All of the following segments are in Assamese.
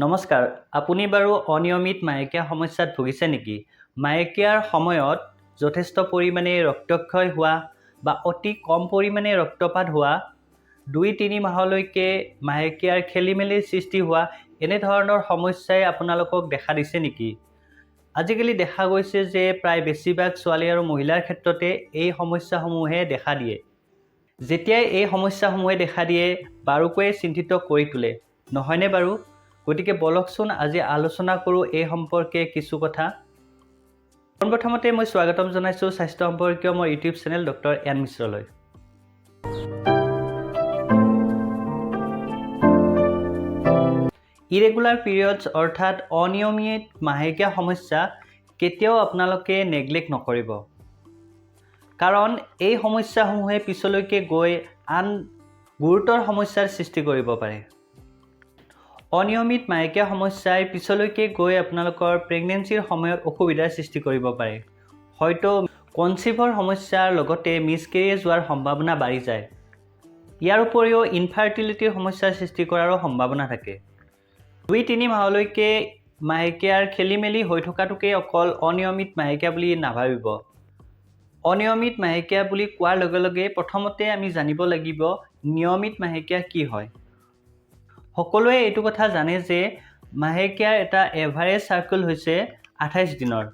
নমস্কাৰ আপুনি বাৰু অনিয়মিত মাহেকীয়া সমস্যাত ভুগিছে নেকি? মাহেকীয়াৰ সময়ত যথেষ্ট পৰিমাণে ৰক্তক্ষয় হোৱা বা অতি কম পৰিমাণে ৰক্তপাত হোৱা দুই তিনি মাহলৈকে মাহেকীয়াৰ খেলি মেলিৰ সৃষ্টি হোৱা এনেধৰণৰ সমস্যাই আপোনালোকক দেখা দিছে নেকি? আজিকালি দেখা গৈছে যে প্ৰায় বেছিভাগ ছোৱালী আৰু মহিলাৰ ক্ষেত্ৰতে এই সমস্যাসমূহে দেখা দিয়ে। যেতিয়াই এই সমস্যাসমূহে দেখা দিয়ে বাৰুকৈয়ে চিন্তিত কৰি তোলে। নহয়নে বাৰু? গতিকে বলকচোন আজি আলোচনা কৰোঁ এই সম্পৰ্কে কিছু কথা। পোনপ্ৰথমতে মই স্বাগতম জনাইছোঁ স্বাস্থ্য সম্পৰ্কীয় মোৰ ইউটিউব চেনেল ডক্টৰ এন মিশ্ৰলৈ। ইৰেগুলাৰ পিৰিয়ডছ অৰ্থাৎ অনিয়মিত মাহেকীয়া সমস্যা কেতিয়াও আপোনালোকে নেগলেক্ট নকৰিব। কাৰণ এই সমস্যাসমূহে পিছলৈকে গৈ আন গুৰুতৰ সমস্যাৰ সৃষ্টি কৰিব পাৰে। অনিয়মিত মাহেকীয়া সমস্যাই পিছলৈকে গৈ আপোনালোকৰ প্ৰেগনেঞ্চিৰ সময়ত অসুবিধাৰ সৃষ্টি কৰিব পাৰে। হয়তো কনচিভৰ সমস্যাৰ লগতে মিছকেৰিয়েজ হোৱাৰ সম্ভাৱনা বাঢ়ি যায়। ইয়াৰ উপৰিও ইনফাৰ্টিলিটিৰ সমস্যাৰ সৃষ্টি কৰাৰো সম্ভাৱনা থাকে। দুই তিনি মাহলৈকে মাহেকীয়াৰ খেলি মেলি হৈ থকাটোকে অকল অনিয়মিত মাহেকীয়া বুলি নাভাবিব। অনিয়মিত মাহেকীয়া বুলি কোৱাৰ লগে লগে প্ৰথমতে আমি জানিব লাগিব নিয়মিত মাহেকীয়া কি হয়। সকলোৱে এইটো কথা জানে যে মাহেকীয়াৰ এটা এভাৰেজ চাৰ্কুল হৈছে আঠাইছ দিনৰ।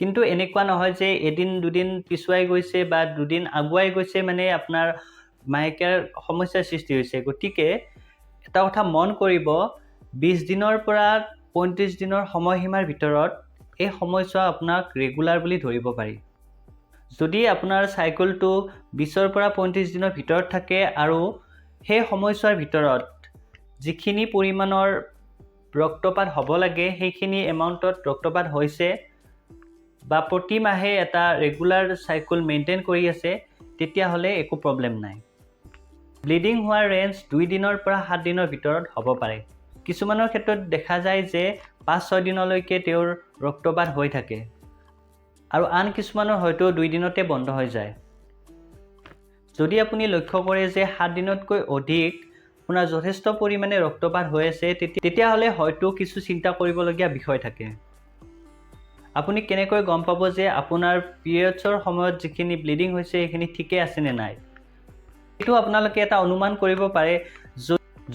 কিন্তু এনেকুৱা নহয় যে এদিন দুদিন পিছুৱাই গৈছে বা দুদিন আগুৱাই গৈছে মানে আপোনাৰ মাহেকীয়াৰ সমস্যাৰ সৃষ্টি হৈছে। গতিকে এটা কথা মন কৰিব বিছ দিনৰ পৰা পঁয়ত্ৰিছ দিনৰ সময়সীমাৰ ভিতৰত এই সময়ছোৱা আপোনাক ৰেগুলাৰ বুলি ধৰিব পাৰি। যদি আপোনাৰ চাইকেলটো বিছৰ পৰা পঁয়ত্ৰিছ দিনৰ ভিতৰত থাকে আৰু সেই সময়ছোৱাৰ ভিতৰত যিখিনি পৰিমাণৰ ৰক্তপাত হ'ব লাগে সেইখিনি এমাউণ্টত ৰক্তপাত হৈছে বা প্ৰতি মাহে এটা ৰেগুলাৰ চাইকেল মেইনটেইন কৰি আছে তেতিয়াহ'লে একো প্ৰব্লেম নাই। ব্লিডিং হোৱাৰ ৰেঞ্জ দুই দিনৰ পৰা সাত দিনৰ ভিতৰত হ'ব পাৰে। কিছুমানৰ ক্ষেত্ৰত দেখা যায় যে পাঁচ ছয় দিনলৈকে তেওঁৰ ৰক্তপাত হৈ থাকে। আৰু আন কিছুমানৰ হয়তো দুই দিনতে বন্ধ হৈ যায়। যদি আপুনি লক্ষ্য কৰে যে সাত দিনতকৈ অধিক আপোনাৰ যথেষ্ট পৰিমাণে ৰক্তপাত হৈ আছে তেতিয়াহ'লে হয়তো কিছু চিন্তা কৰিবলগীয়া বিষয় থাকে। আপুনি কেনেকৈ গম পাব যে আপোনাৰ পিৰিয়ডছৰ সময়ত যিখিনি ব্লিডিং হৈছে সেইখিনি ঠিকে আছে নে নাই? এইটো আপোনালোকে এটা অনুমান কৰিব পাৰে।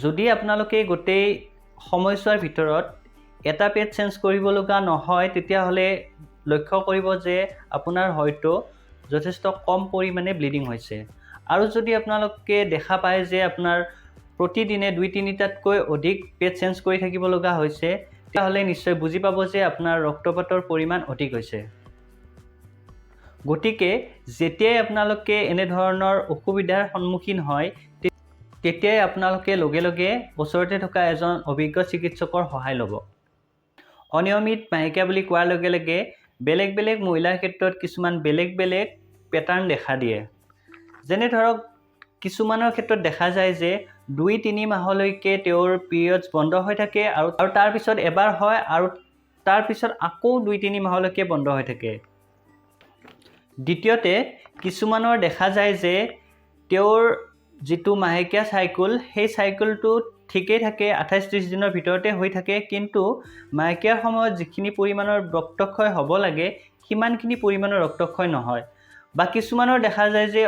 যদি আপোনালোকে গোটেই সময়ছোৱাৰ ভিতৰত এটা পেড চেঞ্জ কৰিব লগা নহয় তেতিয়াহ'লে লক্ষ্য কৰিব যে আপোনাৰ হয়তো যথেষ্ট কম পৰিমাণে ব্লিডিং হৈছে। আৰু যদি আপোনালোকে দেখা পায় যে আপোনাৰ প্ৰতিদিনে দুই তিনিটাতকৈ অধিক পেড চেঞ্জ কৰি থাকিব লগা হৈছে তেতিয়াহ'লে নিশ্চয় বুজি পাব যে আপোনাৰ ৰক্তপাতৰ পৰিমাণ অধিক হৈছে। গতিকে যেতিয়াই আপোনালোকে এনেধৰণৰ অসুবিধাৰ সন্মুখীন হয় তেতিয়াই আপোনালোকে লগে লগে ওচৰতে থকা এজন অভিজ্ঞ চিকিৎসকৰ সহায় ল'ব। অনিয়মিত মাহেকীয়া বুলি কোৱাৰ লগে লগে বেলেগ বেলেগ মহিলাৰ ক্ষেত্ৰত কিছুমান বেলেগ বেলেগ পেটাৰ্ণ দেখা দিয়ে। যেনে ধৰক কিছুমানৰ ক্ষেত্ৰত দেখা যায় যে দুই তিনি মাহলৈকে তেওঁৰ পিৰিয়ডছ বন্ধ হৈ থাকে আৰু আৰু তাৰপিছত এবাৰ হয় আৰু তাৰপিছত আকৌ দুই তিনি মাহলৈকে বন্ধ হৈ থাকে। দ্বিতীয়তে কিছুমানৰ দেখা যায় যে তেওঁৰ যিটো মাহেকীয়া চাইকেল সেই চাইকেলটো ঠিকেই থাকে আঠাইছ ত্ৰিছ দিনৰ ভিতৰতে হৈ থাকে কিন্তু মাহেকীয়াৰ সময়ত যিখিনি পৰিমাণৰ ৰক্তক্ষয় হ'ব লাগে সিমানখিনি পৰিমাণৰ ৰক্তক্ষয় নহয়। বা কিছুমানৰ দেখা যায় যে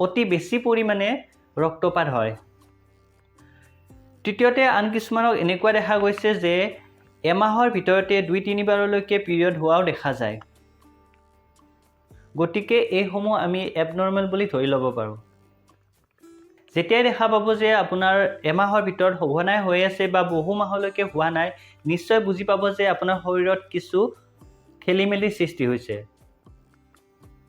অতি বেছি পৰিমাণে ৰক্তপাত হয়। তৃতীয়তে আন কিছুমানক এনেকুৱা দেখা গৈছে যে এমাহৰ ভিতৰতে দুই তিনিবাৰলৈকে পিৰিয়ড হোৱাও দেখা যায়। গতিকে এইসমূহ আমি এবনৰ্মেল বুলি ধৰি ল'ব পাৰোঁ। যেতিয়াই দেখা পাব যে আপোনাৰ এমাহৰ ভিতৰত সঘনাই হৈ আছে বা বহু মাহলৈকে হোৱা নাই নিশ্চয় বুজি পাব যে আপোনাৰ শৰীৰত কিছু খেলি মেলিৰ সৃষ্টি হৈছে।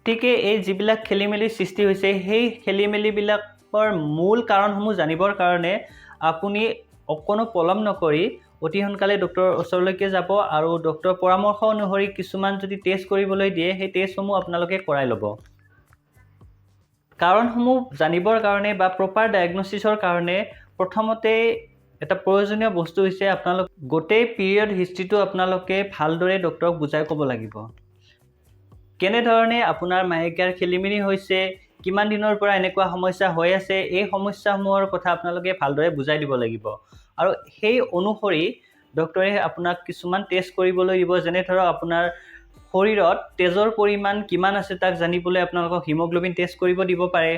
গতিকে এই যিবিলাক খেলি মেলিৰ সৃষ্টি হৈছে সেই খেলি মেলিবিলাকৰ মূল কাৰণসমূহ জানিবৰ কাৰণে আপুনি অকণো পলম নকৰি অতি সোনকালে ডক্টৰৰ ওচৰলৈকে যাব আৰু ডক্টৰৰ পৰামৰ্শ অনুসৰি কিছুমান যদি টেষ্ট কৰিবলৈ দিয়ে সেই টেষ্টসমূহ আপোনালোকে কৰাই ল'ব। কাৰণসমূহ জানিবৰ কাৰণে বা প্ৰপাৰ ডায়েগনচিছৰ কাৰণে প্ৰথমতে এটা প্ৰয়োজনীয় বস্তু হৈছে আপোনালোক গোটেই পিৰিয়ড হিষ্ট্ৰীটো আপোনালোকে ভালদৰে ডক্টৰক বুজাই ক'ব লাগিব। কেনেধৰণে আপোনাৰ মাহেকীয়াৰ খেলি মেলি হৈছে কিমান দিনৰ পৰা এনেকুৱা সমস্যা হৈ আছে এই সমস্যাসমূহৰ কথা আপোনালোকে ভালদৰে বুজাই দিব লাগিব। আৰু সেই অনুসৰি ডক্টৰে আপোনাক কিছুমান টেষ্ট কৰিবলৈ দিব যেনে ধৰক আপোনাৰ শৰীৰত তেজৰ পৰিমাণ কিমান আছে তাক জানিবলৈ আপোনালোকক হিমগ্ল'বিন টেষ্ট কৰিব দিব পাৰে।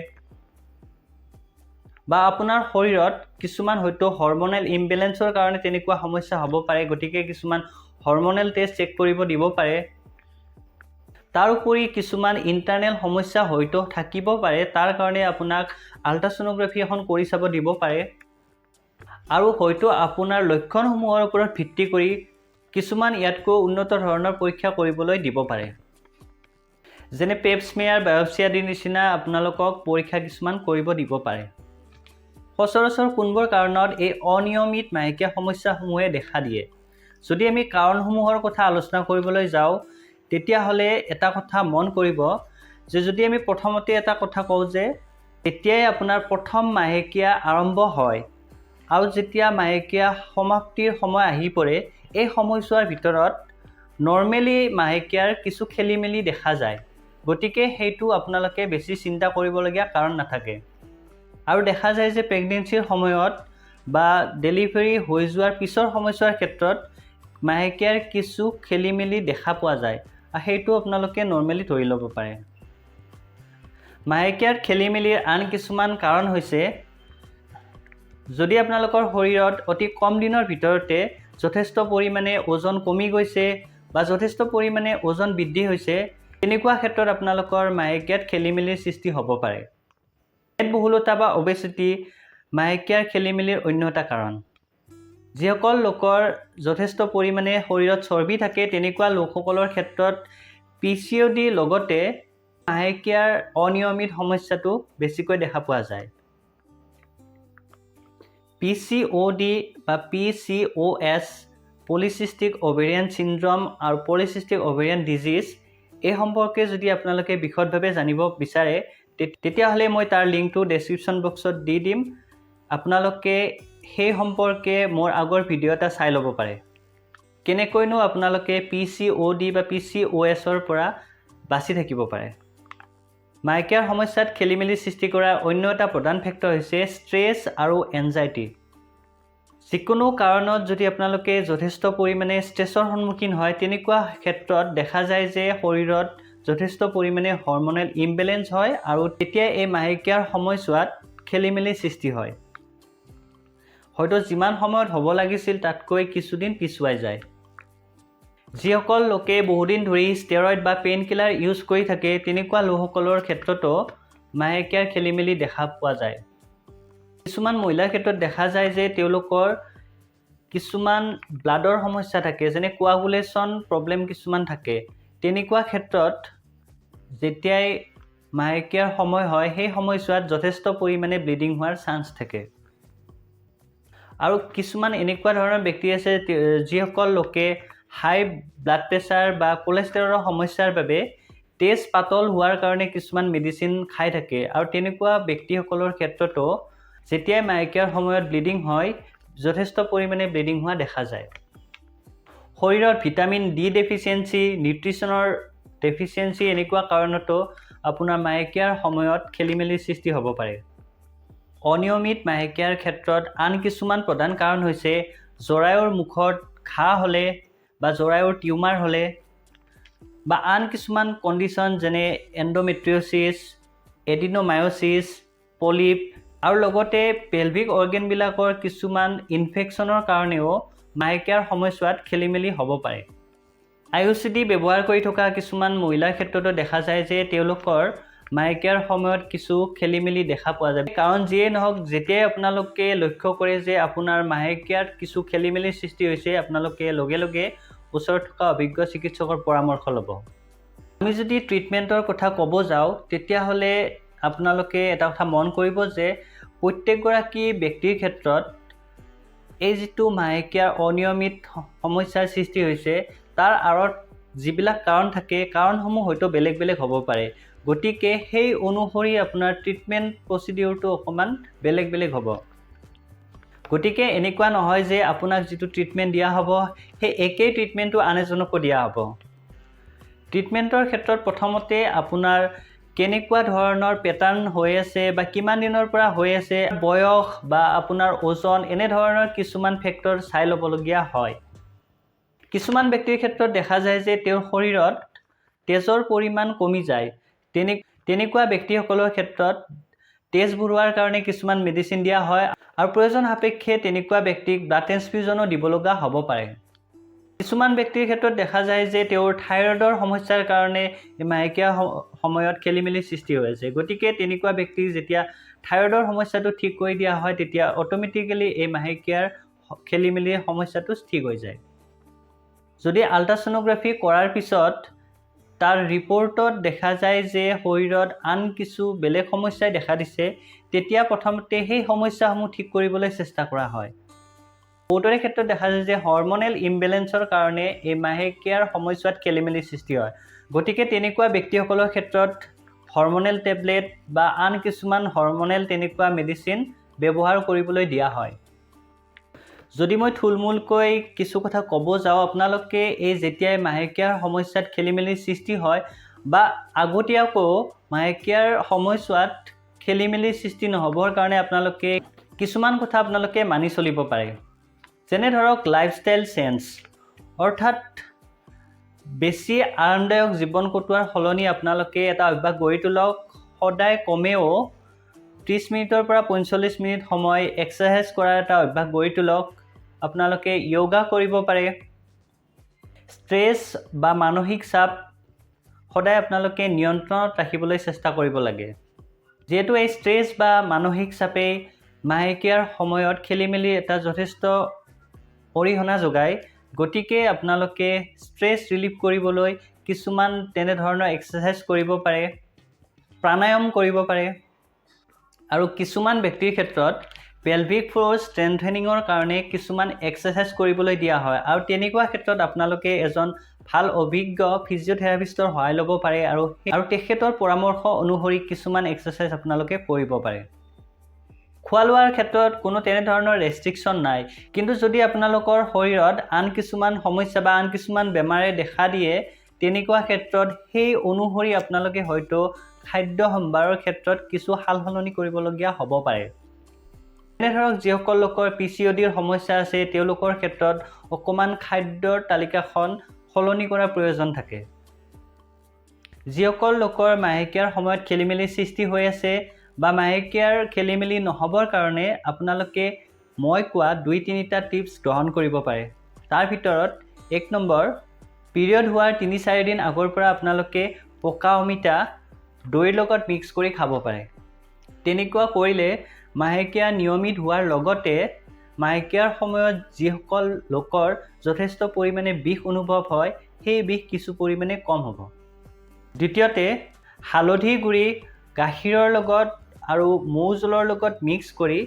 বা আপোনাৰ শৰীৰত কিছুমান হয়তো হৰমনেল ইমবেলেঞ্চৰ কাৰণে তেনেকুৱা সমস্যা হ'ব পাৰে গতিকে কিছুমান হৰমনেল টেষ্ট চেক কৰিব দিব পাৰে। তাৰোপৰি কিছুমান ইণ্টাৰনেল সমস্যা হয়তো থাকিব পাৰে তাৰ কাৰণে আপোনাক আল্ট্ৰাছ'ন'গ্ৰাফি এখন কৰি চাব দিব পাৰে। আৰু হয়তো আপোনাৰ লক্ষণসমূহৰ ওপৰত ভিত্তি কৰি কিছুমান ইয়াতকৈ উন্নত ধৰণৰ পৰীক্ষা কৰিবলৈ দিব পাৰে। যেনে পেপছমেয়াৰ বায়'পচি আদিৰ নিচিনা আপোনালোকক পৰীক্ষা কিছুমান কৰিব দিব পাৰে। সচৰাচৰ কোনবোৰ কাৰণত এই অনিয়মিত মাহেকীয়া সমস্যাসমূহে দেখা দিয়ে? যদি আমি কাৰণসমূহৰ কথা আলোচনা কৰিবলৈ যাওঁ তেতিয়াহ'লে এটা কথা মন কৰিব যে যদি আমি প্ৰথমতে এটা কথা কওঁ যে তেতিয়াই আপোনাৰ প্ৰথম মাহেকীয়া আৰম্ভ হয় আৰু যেতিয়া মাহেকীয়া সমাপ্তিৰ সময় আহি পৰে এই সময়ছোৱাৰ ভিতৰত নৰ্মেলি মাহেকীয়াৰ কিছু খেলি মেলি দেখা যায়। গতিকে সেইটো আপোনালোকে বেছি চিন্তা কৰিবলগীয়া কাৰণ নাথাকে। আৰু দেখা যায় যে প্ৰেগনেঞ্চিৰ সময়ত বা ডেলিভাৰী হৈ যোৱাৰ পিছৰ সময়ছোৱাৰ ক্ষেত্ৰত মাহেকীয়াৰ কিছু খেলি মেলি দেখা পোৱা যায়। সেইটো আপোনালোকে নৰ্মেলি ধৰি ল'ব পাৰে। মাহেকীয়াৰ খেলি মেলিৰ আন কিছুমান কাৰণ হৈছে যদি আপোনালোকৰ শৰীৰত অতি কম দিনৰ ভিতৰতে যথেষ্ট পৰিমাণে ওজন কমি গৈছে বা যথেষ্ট পৰিমাণে ওজন বৃদ্ধি হৈছে তেনেকুৱা ক্ষেত্ৰত আপোনালোকৰ মাহেকীয়াত খেলি মেলিৰ সৃষ্টি হ'ব পাৰে। মেদবহুলতা বা অবেচিটি মাহেকীয়াৰ খেলি মেলিৰ অন্য এটা কাৰণ। যিসকল লোকৰ যথেষ্ট পৰিমাণে শৰীৰত চৰ্বি থাকে তেনেকুৱা লোকসকলৰ ক্ষেত্ৰত পি চি অ' ডিৰ লগতে মাহেকীয়াৰ অনিয়মিত সমস্যাটো বেছিকৈ দেখা পোৱা যায়। পি চি অ' ডি বা P C O' S polycystic ovarian syndrome আৰু পলিচিষ্টিক অভেৰিয়ান ডিজিজ এই সম্পৰ্কে যদি আপোনালোকে বিশদভাৱে জানিব বিচাৰে তেতিয়াহ'লে মই তাৰ লিংকটো ডেছক্ৰিপশ্যন বক্সত দি দিম। আপোনালোকে সেই সম্পৰ্কে মোৰ আগৰ ভিডিঅ' এটা চাই ল'ব পাৰে। কেনেকৈনো আপোনালোকে পি চি অ' ডি বা পি চি অ' এছৰ পৰা বাচি থাকিব পাৰে? মাইকীয়াৰ সমস্যাত খেলি মেলি সৃষ্টি কৰা অন্য এটা প্ৰধান ফেক্টৰ হৈছে ষ্ট্ৰেছ আৰু এনজাইটি। যিকোনো কাৰণত যদি আপোনালোকে যথেষ্ট পৰিমাণে ষ্ট্ৰেছৰ সন্মুখীন হয় তেনেকুৱা ক্ষেত্ৰত দেখা যায় যে শৰীৰত যথেষ্ট পৰিমাণে হৰমনেল ইমবেলেঞ্চ হয় আৰু তেতিয়া এই মাহেকীয়াৰ সময়ছোৱাত খেলি মেলি সৃষ্টি হয়। হয়তো যিমান সময়ত হ'ব লাগিছিল তাতকৈ কিছুদিন পিছুৱাই যায়। যিসকল লোকে বহুদিন ধৰি ষ্টেৰইড বা পেইন কিলাৰ ইউজ কৰি থাকে তেনেকুৱা লোকসকলৰ ক্ষেত্ৰতো মাহেকীয়াৰ খেলি মেলি দেখা পোৱা যায়। কিছুমান মহিলাৰ ক্ষেত্ৰত দেখা যায় যে তেওঁলোকৰ কিছুমান ব্লাডৰ সমস্যা থাকে যেনে কোৱাগুলেশ্যন প্ৰব্লেম কিছুমান থাকে। তেনেকুৱা ক্ষেত্ৰত যেতিয়াই মাহেকীয়াৰ সময় হয় সেই সময়ছোৱাত যথেষ্ট পৰিমাণে ব্লিডিং হোৱাৰ চান্স থাকে। আৰু কিছুমান এনেকুৱা ধৰণৰ ব্যক্তি আছে যিসকল লোকে হাই ব্লাড প্ৰেছাৰ বা কলেষ্ট্ৰলৰ সমস্যাৰ বাবে তেজ পাতল হোৱাৰ কাৰণে কিছুমান মেডিচিন খাই থাকে। আৰু তেনেকুৱা ব্যক্তিসকলৰ ক্ষেত্ৰতো যেতিয়াই মাহেকীয়াৰ সময়ত ব্লিডিং হয় যথেষ্ট পৰিমাণে ব্লিডিং হোৱা দেখা যায়। শৰীৰত ভিটামিন ডি ডেফিচিয়েঞ্চি নিউট্ৰিশ্যনৰ ডেফিচিয়েঞ্চি এনেকুৱা কাৰণতো আপোনাৰ মাহেকীয়াৰ সময়ত খেলি মেলিৰ সৃষ্টি হ'ব পাৰে। অনিয়মিত মাহেকীয়াৰ ক্ষেত্ৰত আন কিছুমান প্ৰধান কাৰণ হৈছে জৰায়ুৰ মুখত ঘাঁ হ'লে বা জৰায়ুৰ টিউমাৰ হ'লে বা আন কিছুমান কণ্ডিশ্যন যেনে এণ্ড'মেট্ৰিঅ'চিছ এডিন'মায়'চিছ পলিপ আৰু লগতে পেলভিক অৰ্গেনবিলাকৰ কিছুমান ইনফেকশ্যনৰ কাৰণেও মাহেকীয়াৰ সময়ছোৱাত খেলি মেলি হ'ব পাৰে। আই চি ডি ব্যৱহাৰ কৰি থকা কিছুমান মহিলাৰ ক্ষেত্ৰতো দেখা যায় যে তেওঁলোকৰ মাহেকীয়াৰ সময়ত কিছু খেলি মেলি দেখা পোৱা যায়। কাৰণ যিয়েই নহওক যেতিয়াই আপোনালোকে লক্ষ্য কৰে যে আপোনাৰ মাহেকীয়াত কিছু খেলি মেলিৰ সৃষ্টি হৈছে আপোনালোকে লগে লগে ওচৰত থকা অভিজ্ঞ চিকিৎসকৰ পৰামৰ্শ ল'ব। আমি যদি ট্ৰিটমেণ্টৰ কথা ক'ব যাওঁ তেতিয়াহ'লে আপোনালোকে এটা কথা মন কৰিব যে প্ৰত্যেকগৰাকী ব্যক্তিৰ ক্ষেত্ৰত এই যিটো মাহেকীয়াৰ অনিয়মিত সমস্যাৰ সৃষ্টি হৈছে তাৰ আঁৰত যিবিলাক কাৰণ থাকে কাৰণসমূহ হয়তো বেলেগ বেলেগ হ'ব পাৰে। গতিকে সেই অনুসৰি আপোনাৰ ট্ৰিটমেণ্ট প্ৰচিডিউৰটো অকণমান বেলেগ বেলেগ হ'ব। গতিকে এনেকুৱা নহয় যে আপোনাক যিটো ট্ৰিটমেণ্ট দিয়া হ'ব সেই একেই ট্ৰিটমেণ্টটো আন এজনকো দিয়া হ'ব। ট্ৰিটমেণ্টৰ ক্ষেত্ৰত প্ৰথমতে আপোনাৰ কেনেকুৱা ধৰণৰ পেটাৰ্ণ হৈ আছে বা কিমান দিনৰ পৰা হৈ আছে বয়স বা আপোনাৰ ওজন এনেধৰণৰ কিছুমান ফেক্টৰ চাই ল'বলগীয়া হয়। কিছুমান ব্যক্তিৰ ক্ষেত্ৰত দেখা যায় যে তেওঁৰ শৰীৰত তেজৰ পৰিমাণ কমি যায়। তেনে তেনেকুৱা ব্যক্তিসকলৰ ক্ষেত্ৰত তেজ ভৰোৱাৰ কাৰণে কিছুমান মেডিচিন দিয়া হয় আৰু প্ৰয়োজন সাপেক্ষে তেনেকুৱা ব্যক্তিক ব্লাড ট্ৰেন্সফিউজনো দিব লগা হ'ব পাৰে। কিছুমান ব্যক্তিৰ ক্ষেত্ৰত দেখা যায় যে তেওঁৰ থাইৰয়ডৰ সমস্যাৰ কাৰণে মাহেকীয়া সময়ত খেলি মেলি সৃষ্টি হৈ আছে। গতিকে তেনেকুৱা ব্যক্তিক যেতিয়া থাইৰয়ডৰ সমস্যাটো ঠিক কৰি দিয়া হয় তেতিয়া অট'মেটিকেলি এই মাহেকীয়াৰ খেলি মেলি সমস্যাটো ঠিক হৈ যায়। যদি আল্ট্ৰাছ'ন'গ্ৰাফি কৰাৰ পিছত তাৰ ৰিপৰ্টত দেখা যায় যে শৰীৰত আন কিছু বেলেগ সমস্যাই দেখা দিছে তেতিয়া প্ৰথমতে সেই সমস্যাসমূহ ঠিক কৰিবলৈ চেষ্টা কৰা হয়। বহুতৰে ক্ষেত্ৰত দেখা যায় যে হৰমনেল ইমবেলেঞ্চৰ কাৰণে এই মাহেকীয়াৰ সময়ছোৱাত খেলি মেলি সৃষ্টি হয়। গতিকে তেনেকুৱা ব্যক্তিসকলৰ ক্ষেত্ৰত হৰমনেল টেবলেট বা আন কিছুমান হৰমনেল তেনেকুৱা মেডিচিন ব্যৱহাৰ কৰিবলৈ দিয়া হয়। যদি মই থুলমূলকৈ কিছু কথা ক'ব যাওঁ আপোনালোকে এই যেতিয়াই মাহেকীয়াৰ সমস্যাত খেলি মেলিৰ সৃষ্টি হয় বা আগতীয়াকৈও মাহেকীয়াৰ সময়ছোৱাত খেলি মেলিৰ সৃষ্টি নহ'বৰ কাৰণে আপোনালোকে কিছুমান কথা আপোনালোকে মানি চলিব পাৰে। যেনে ধৰক লাইফষ্টাইল চেঞ্জ অৰ্থাৎ বেছি আৰামদায়ক জীৱন কটোৱাৰ সলনি আপোনালোকে এটা অভ্যাস গঢ়ি তোলক। সদায় কমেও ত্ৰিছ মিনিটৰ পৰা পঞ্চল্লিছ মিনিট সময় এক্সাৰচাইজ কৰাৰ এটা অভ্যাস গঢ়ি তোলক। আপোনালোকে য়োগা কৰিব পাৰে। ষ্ট্ৰেছ বা মানসিক চাপ সদায় আপোনালোকে নিয়ন্ত্ৰণত ৰাখিবলৈ চেষ্টা কৰিব লাগে। যিহেতু এই ষ্ট্ৰেছ বা মানসিক চাপেই মাহেকীয়াৰ সময়ত খেলি মেলি এটা যথেষ্ট অৰিহণা যোগায়। গতিকে আপোনালোকে ষ্ট্ৰেছ ৰিলিফ কৰিবলৈ কিছুমান তেনেধৰণৰ এক্সাৰচাইজ কৰিব পাৰে প্ৰাণায়াম কৰিব পাৰে। আৰু কিছুমান ব্যক্তিৰ ক্ষেত্ৰত পেলভিক ফ্ল'ৰ ষ্ট্ৰেংথেনিঙৰ কাৰণে কিছুমান এক্সাৰচাইজ কৰিবলৈ দিয়া হয়। আৰু তেনেকুৱা ক্ষেত্ৰত আপোনালোকে এজন ভাল অভিজ্ঞ ফিজিঅ'থেৰাপিষ্টৰ সহায় ল'ব পাৰে আৰু আৰু তেখেতৰ পৰামৰ্শ অনুসৰি কিছুমান এক্সাৰচাইজ আপোনালোকে কৰিব পাৰে। খোৱা লোৱাৰ ক্ষেত্ৰত কোনো তেনেধৰণৰ ৰেষ্ট্ৰিকশ্যন নাই। কিন্তু যদি আপোনালোকৰ শৰীৰত আন কিছুমান সমস্যা বা আন কিছুমান বেমাৰে দেখা দিয়ে তেনেকুৱা ক্ষেত্ৰত সেই অনুসৰি আপোনালোকে হয়তো খাদ্য সম্ভাৰৰ ক্ষেত্ৰত কিছু সাল সলনি কৰিবলগীয়া হ'ব পাৰে। ধৰক যিসকল লোকৰ পি চি অ' ডিৰ সমস্যা আছে তেওঁলোকৰ ক্ষেত্ৰত অকণমান খাদ্যৰ তালিকাখন সলনি কৰাৰ প্ৰয়োজন থাকে। যিসকল লোকৰ মাহেকীয়াৰ সময়ত খেলি মেলি সৃষ্টি হৈ আছে বা মাহেকীয়াৰ খেলি মেলি নহ'বৰ কাৰণে আপোনালোকে মই কোৱা দুই তিনিটা টিপছ গ্ৰহণ কৰিব পাৰে। তাৰ ভিতৰত এক নম্বৰ পিৰিয়ড হোৱাৰ তিনি চাৰিদিন আগৰ পৰা আপোনালোকে পকা অমিতা দৈৰ লগত মিক্স কৰি খাব পাৰে। তেনেকুৱা কৰিলে মাহেকীয়া নিয়মিত হোৱাৰ লগতে মাহেকীয়াৰ সময়ত যিসকল লোকৰ যথেষ্ট পৰিমাণে বিষ অনুভৱ হয় সেই বিষ কিছু পৰিমাণে কম হ'ব। দ্বিতীয়তে হালধি গুড়ি গাখীৰৰ লগত আৰু মৌ জোলৰ লগত মিক্স কৰি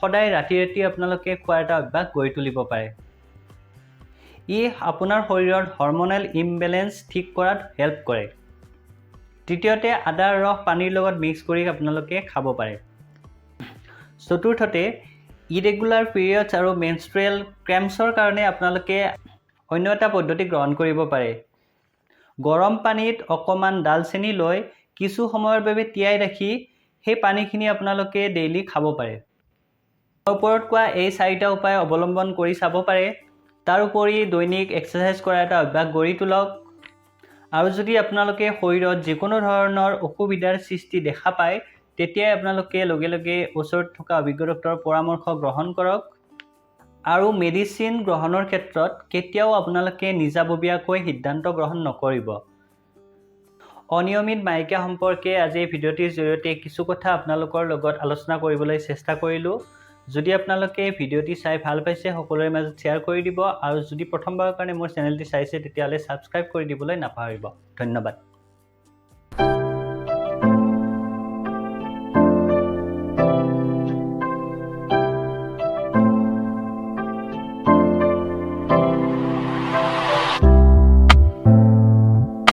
সদায় ৰাতি ৰাতি আপোনালোকে খোৱাৰ এটা অভ্যাস গঢ়ি তুলিব পাৰে। ই আপোনাৰ শৰীৰত হৰমনেল ইমবেলেঞ্চ ঠিক কৰাত হেল্প কৰে। তৃতীয়তে আদাৰ ৰস পানীৰ লগত মিক্স কৰি আপোনালোকে খাব পাৰে। চতুৰ্থতে ইৰেগুলাৰ পিৰিয়ডছ আৰু মেনষ্ট্ৰুৱেল ক্ৰেম্পছৰ কাৰণে আপোনালোকে অন্য এটা পদ্ধতি গ্ৰহণ কৰিব পাৰে। গৰম পানীত অকণমান ডালচেনি লৈ কিছু সময়ৰ বাবে তিয়াই ৰাখি সেই পানীখিনি আপোনালোকে ডেইলি খাব পাৰে। ওপৰত কোৱা এই চাৰিটা উপায় অৱলম্বন কৰি চাব পাৰে। তাৰোপৰি দৈনিক এক্সাৰচাইজ কৰাৰ এটা অভ্যাস গঢ়ি তোলক। আৰু যদি আপোনালোকে শৰীৰত যিকোনো ধৰণৰ অসুবিধাৰ সৃষ্টি দেখা পায় তেতিয়াই আপোনালোকে লগে লগে ওচৰত থকা অভিজ্ঞ ডক্টৰৰ পৰামৰ্শ গ্ৰহণ কৰক। আৰু মেডিচিন গ্ৰহণৰ ক্ষেত্ৰত কেতিয়াও আপোনালোকে নিজাববীয়াকৈ সিদ্ধান্ত গ্ৰহণ নকৰিব। অনিয়মিত মাহেকীয়া সম্পৰ্কে আজি এই ভিডিঅ'টিৰ জৰিয়তে কিছু কথা আপোনালোকৰ লগত আলোচনা কৰিবলৈ চেষ্টা কৰিলোঁ। যদি আপোনালোকে ভিডিঅ'টি চাই ভাল পাইছে সকলোৰে মাজত শ্বেয়াৰ কৰি দিব। আৰু যদি প্ৰথমবাৰৰ কাৰণে মোৰ চেনেলটি চাইছে তেতিয়াহ'লে ছাবস্ক্ৰাইব কৰি দিবলৈ নাপাহৰিব। ধন্যবাদ।